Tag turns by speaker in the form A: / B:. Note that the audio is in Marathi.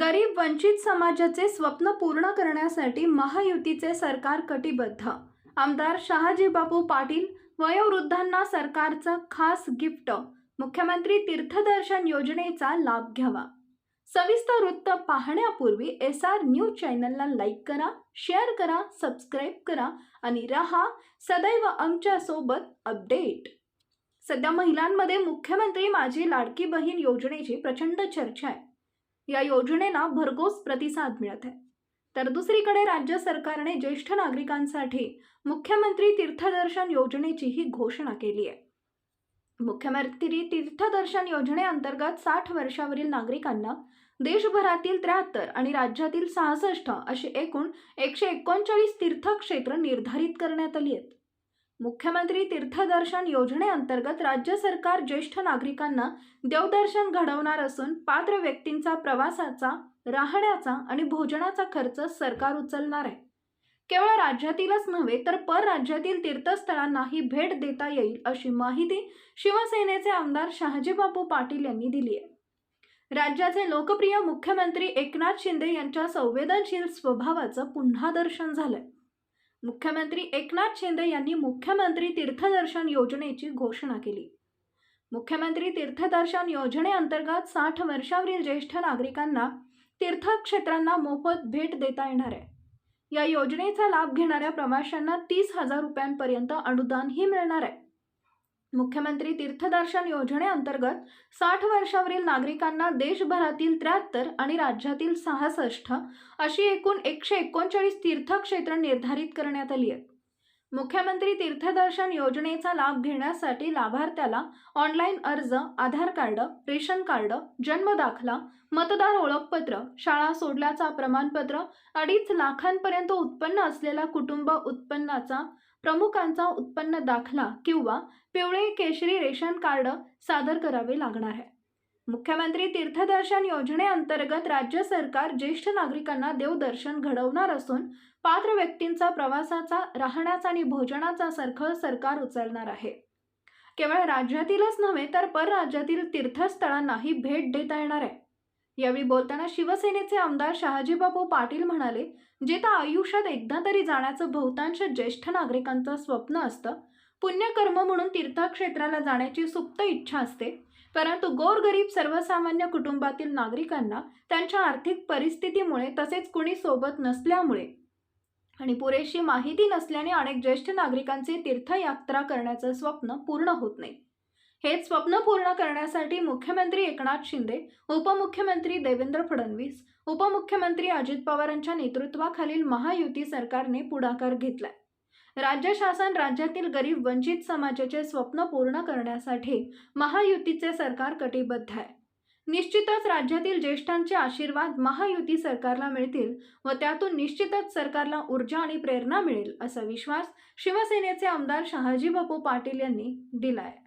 A: गरीब वंचित समाजाचे स्वप्न पूर्ण करण्यासाठी महायुतीचे सरकार कटिबद्ध. आमदार शहाजीबाबू पाटील वयोवृद्धांना सरकारचं खास गिफ्ट. मुख्यमंत्री तीर्थदर्शन योजनेचा लाभ घ्यावा. सविस्तर वृत्त पाहण्यापूर्वी एस आर न्यूज चॅनलला लाईक करा शेअर करा सबस्क्राईब करा आणि रहा सदैव आमच्यासोबत अपडेट. सध्या महिलांमध्ये मुख्यमंत्री माझी लाडकी बहीण योजनेची प्रचंड चर्चा आहे. या योजनेला भरघोस प्रतिसाद मिळत आहे. तर दुसरीकडे राज्य सरकारने ज्येष्ठ नागरिकांसाठी मुख्यमंत्री तीर्थदर्शन योजनेचीही घोषणा केली आहे. मुख्यमंत्री तीर्थदर्शन योजनेअंतर्गत साठ वर्षावरील नागरिकांना देशभरातील त्र्याहत्तर आणि राज्यातील सहासष्ट अशी एकूण एकशे एकोणचाळीस तीर्थक्षेत्र निर्धारित करण्यात आली आहेत. मुख्यमंत्री तीर्थदर्शन योजनेअंतर्गत राज्य सरकार ज्येष्ठ नागरिकांना देवदर्शन घडवणार असून पात्र व्यक्तींचा प्रवासाचा राहण्याचा आणि भोजनाचा खर्च सरकार उचलणार आहे. केवळ राज्यातीलच नव्हे तर परराज्यातील तीर्थस्थळांनाही भेट देता येईल अशी माहिती शिवसेनेचे आमदार शहाजीबापू पाटील यांनी दिली आहे. राज्याचे लोकप्रिय मुख्यमंत्री एकनाथ शिंदे यांच्या संवेदनशील स्वभावाचं पुन्हा दर्शन झालंय. मुख्यमंत्री एकनाथ शिंदे यांनी मुख्यमंत्री तीर्थदर्शन योजनेची घोषणा केली. मुख्यमंत्री तीर्थदर्शन योजनेअंतर्गत साठ वर्षावरील ज्येष्ठ नागरिकांना तीर्थक्षेत्रांना मोफत भेट देता येणार आहे. या योजनेचा लाभ घेणाऱ्या प्रवाशांना तीस हजार रुपयांपर्यंत अनुदानही मिळणार आहे. मुख्यमंत्री तीर्थदर्शन योजनेअंतर्गत साठ वर्षावरील नागरिकांना देशभरातील त्र्याहत्तर आणि राज्यातील सहासष्ट अशी एकूण एकशे एकोणचाळीस तीर्थक्षेत्र निर्धारित करण्यात आली आहेत मुख्यमंत्री तीर्थदर्शन योजनेचा लाभ घेण्यासाठी लाभार्थ्याला ऑनलाईन अर्ज आधार कार्ड रेशन कार्ड जन्म दाखला मतदार ओळखपत्र शाळा सोडल्याचा प्रमाणपत्र अडीच लाखांपर्यंत उत्पन्न असलेला कुटुंब उत्पन्नाचा प्रमुखांचा उत्पन्न दाखला किंवा पिवळे केशरी रेशन कार्ड सादर करावे लागणार आहे. मुख्यमंत्री तीर्थदर्शन योजनेअंतर्गत राज्य सरकार ज्येष्ठ नागरिकांना देवदर्शन घडवणार असून पात्र व्यक्तींचा प्रवासाचा राहण्याचा आणि भोजनाचा सरखळ सरकार उचलणार आहे. केवळ राज्यातीलच नव्हे तर परराज्यातील तीर्थस्थळांनाही भेट देता येणार आहे. यावेळी बोलताना शिवसेनेचे आमदार शहाजीबापू पाटील म्हणाले जिथं आयुष्यात एकदा तरी जाण्याचं बहुतांश ज्येष्ठ नागरिकांचं स्वप्न असतं पुण्यकर्म म्हणून तीर्थक्षेत्राला जाण्याची सुप्त इच्छा असते. परंतु गोरगरीब सर्वसामान्य कुटुंबातील नागरिकांना त्यांच्या आर्थिक परिस्थितीमुळे तसेच कुणी सोबत नसल्यामुळे आणि पुरेशी माहिती नसल्याने अनेक ज्येष्ठ नागरिकांचे तीर्थयात्रा करण्याचं स्वप्न पूर्ण होत नाही. हेच स्वप्न पूर्ण करण्यासाठी मुख्यमंत्री एकनाथ शिंदे उपमुख्यमंत्री देवेंद्र फडणवीस उपमुख्यमंत्री अजित पवारांच्या नेतृत्वाखालील महायुती सरकारने पुढाकार घेतलाय. राज्य शासन राज्यातील गरीब वंचित समाजाचे स्वप्न पूर्ण करण्यासाठी महायुतीचे सरकार कटिबद्ध आहे. निश्चितच राज्यातील ज्येष्ठांचे आशीर्वाद महायुती सरकारला मिळतील व त्यातून निश्चितच सरकारला ऊर्जा आणि प्रेरणा मिळेल असा विश्वास शिवसेनेचे आमदार शहाजी बापू पाटील यांनी दिला आहे